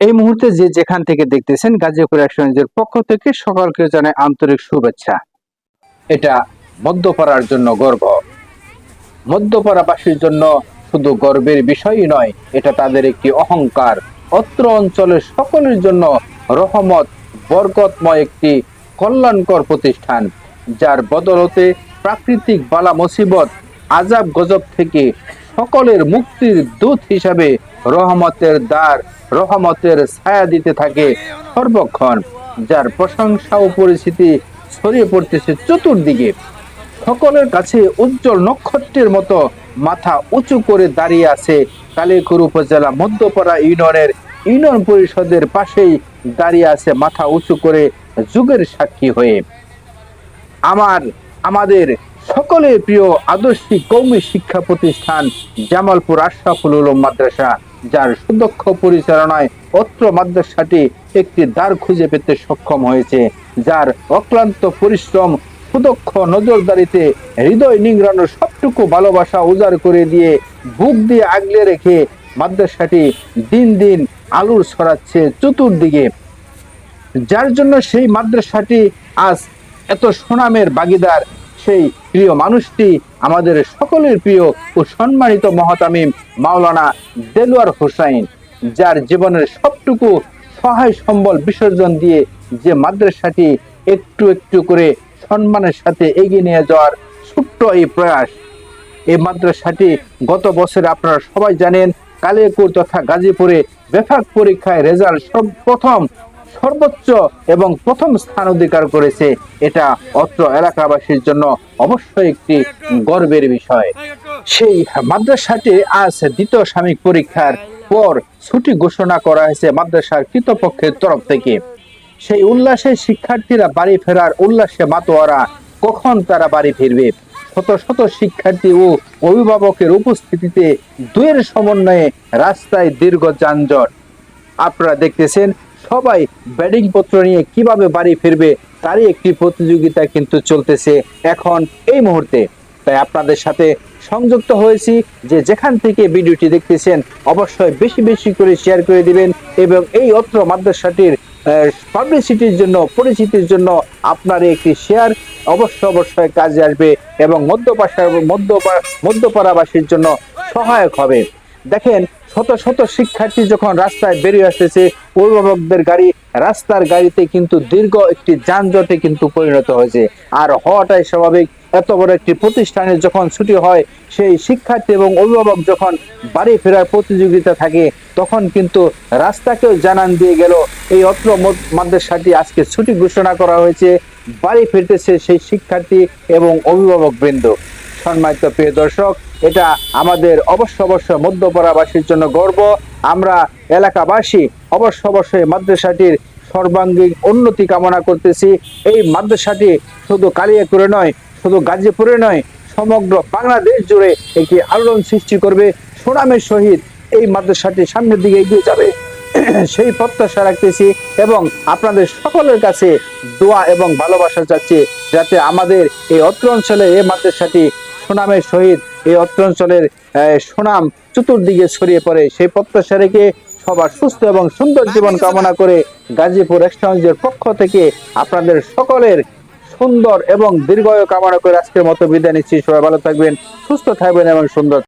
এই মুহূর্তে যে যেখান থেকে দেখতেছেন গাজীপুর একশনের পক্ষ থেকে সকলকে জানাই আন্তরিক শুভেচ্ছা। এটা মধ্যপাড়ার জন্য গর্ব। মধ্যপাড়াবাসীর জন্য শুধু গর্বের বিষয়ই নয়, এটা তাদের একটি অহংকার। অত্র অঞ্চলের সকলের জন্য রহমত, বরকতময় একটি কল্যাণকর প্রতিষ্ঠান, যার বদলতে প্রাকৃতিক বালা মুসিবত আজাব গজব থেকে সকলের মুক্তির দূত হিসাবে রহমতের দ্বার, রহমতের ছায়া দিতে থাকে সর্বক্ষণ, যার প্রশংসা ও পরিস্থিতি ছড়িয়ে পড়তেছে চতুর্দিকে। সকলের কাছে উজ্জ্বল নক্ষত্রের মতো মাথা উঁচু করে দাঁড়িয়ে আছে কালীকুর উপজেলা মধ্যপাড়া ইউনিয়নের ইউনিয়ন পরিষদের পাশেই দাঁড়িয়ে আছে মাথা উঁচু করে যুগের সাক্ষী হয়ে। আমার, আমাদের সকলের প্রিয় আদর্শিক কৌমি শিক্ষা প্রতিষ্ঠান জামালপুর আশরাফুল উলুম মাদ্রাসা। যার সুদক্ষ পরিচালনায় অত্র মাদ্রাসাটি একটি দ্বার খুঁজে পেতে সক্ষম হয়েছে, যার অক্লান্ত পরিশ্রম, সুদক্ষ নজরদারিতে হৃদয় নিংড়ানোর সবটুকু ভালোবাসা উজাড় করে দিয়ে বুক দিয়ে আগলে রেখে মাদ্রাসাটি দিন দিন আলুর ছড়াচ্ছে চতুর্দিকে। যার জন্য সেই মাদ্রাসাটি আজ এত সুনামের ভাগিদার সেই প্রিয় মানুষটি আমাদের সকলের প্রিয় ও সম্মানিত মহাতামিম মাওলানা দেলোয়ার হোসাইন, যার জীবনের সবটুকু সহায় সম্বল বিসর্জন দিয়ে যে মাদ্রাসাটি একটু একটু করে সম্মানের সাথে এগিয়ে নিয়ে যাওয়ার ছোট্ট এই প্রয়াস। এই মাদ্রাসাটি গত বছরে আপনারা সবাই জানেন কালিয়াকুর তথা গাজীপুরে বেফাক পরীক্ষায় রেজাল্ট সব প্রথম সর্বোচ্চ এবং প্রথম স্থান অধিকার করেছে এটা অত্র এলাকাবাসীর জন্য অবশ্যই একটি গর্বের বিষয়। সেই মাদ্রাসাটি আজ দ্বিতীয় সাময়িক পরীক্ষার পর ছুটি ঘোষণা করা হয়েছে মাদ্রাসার কৃতপক্ষের তরফ থেকে। সেই উল্লাসে শিক্ষার্থীরা বাড়ি ফেরার উল্লাসে মাতোয়ারা কখন তারা বাড়ি ফিরবে? শত শত শিক্ষার্থী ও অভিভাবকের উপস্থিতিতে দুয়ের সমন্বয়ে রাস্তায় দীর্ঘ যানজট। আপনারা দেখতেছেন সবাই ব্যাটিং পত্র নিয়ে কীভাবে বাড়ি ফিরবে তারই একটি প্রতিযোগিতা কিন্তু চলতেছে এখন এই মুহূর্তে। তাই আপনাদের সাথে সংযুক্ত হয়েছি যে যেখান থেকে ভিডিওটি দেখতেছেন, অবশ্যই বেশি বেশি করে শেয়ার করে দিবেন এবং এই অত্র মাদ্রাসাটির পাবলিসিটির জন্য, পরিচিতির জন্য আপনার একটি শেয়ার অবশ্য অবশ্যই কাজে আসবে এবং মধ্যপাশার মধ্যপা, মধ্যপাড়াবাসীর জন্য সহায়ক হবে। দেখেন, শত শত শিক্ষার্থী যখন রাস্তায় বেরিয়ে আসতেছে, অভিভাবকদের গাড়ি, রাস্তার গাড়িতে কিন্তু দীর্ঘ একটি যানজটে কিন্তু পরিণত হয়েছে। আর হওয়াটাই স্বাভাবিক। এত বড় একটি প্রতিষ্ঠানে যখন ছুটি হয়, সেই শিক্ষার্থী এবং অভিভাবক যখন বাড়ি ফেরার প্রতিযোগিতা থাকে, তখন কিন্তু রাস্তাকেও জানান দিয়ে গেল, এই অত্র মদ- মাদ্রাসাটি আজকে ছুটি ঘোষণা করা হয়েছে। বাড়ি ফিরতেছে সেই শিক্ষার্থী এবং অভিভাবক বৃন্দ সম্মানিত প্রিয় দর্শক, এটা আমাদের অবশ্য অবশ্য মধ্যপাড়াবাসীর জন্য গর্ব। আমরা এলাকাবাসী অবশ্য অবশ্যই মাদ্রাসাটির সর্বাঙ্গীন উন্নতি কামনা করতেছি। এই মাদ্রাসাটি শুধু কালিয়াকুরে নয়, শুধু গাজীপুরে নয়, সমগ্র বাংলাদেশ জুড়ে একটি আলোড়ন সৃষ্টি করবে। সুনামের সহিত এই মাদ্রাসাটি সামনের দিকে এগিয়ে যাবে। সেই প্রত্যাশা রাখতেছি এবং আপনাদের সকলের কাছে দোয়া এবং ভালোবাসা চাচ্ছি যাতে আমাদের এই অত্র অঞ্চলে এই মাদ্রাসাটি সুনামের সহিত এই অত্র অঞ্চলের সুনাম চতুর্দিকে ছড়িয়ে পড়ে। সেই প্রত্যাশা রেখে সবার সুস্থ এবং সুন্দর জীবন কামনা করে গাজীপুর এক্সচেঞ্জের পক্ষ থেকে আপনাদের সকলের সুন্দর এবং দীর্ঘায়ু কামনা করে আজকের মতো বিদায় নিচ্ছি। সবাই ভালো থাকবেন সুস্থ থাকবেন এবং সুন্দর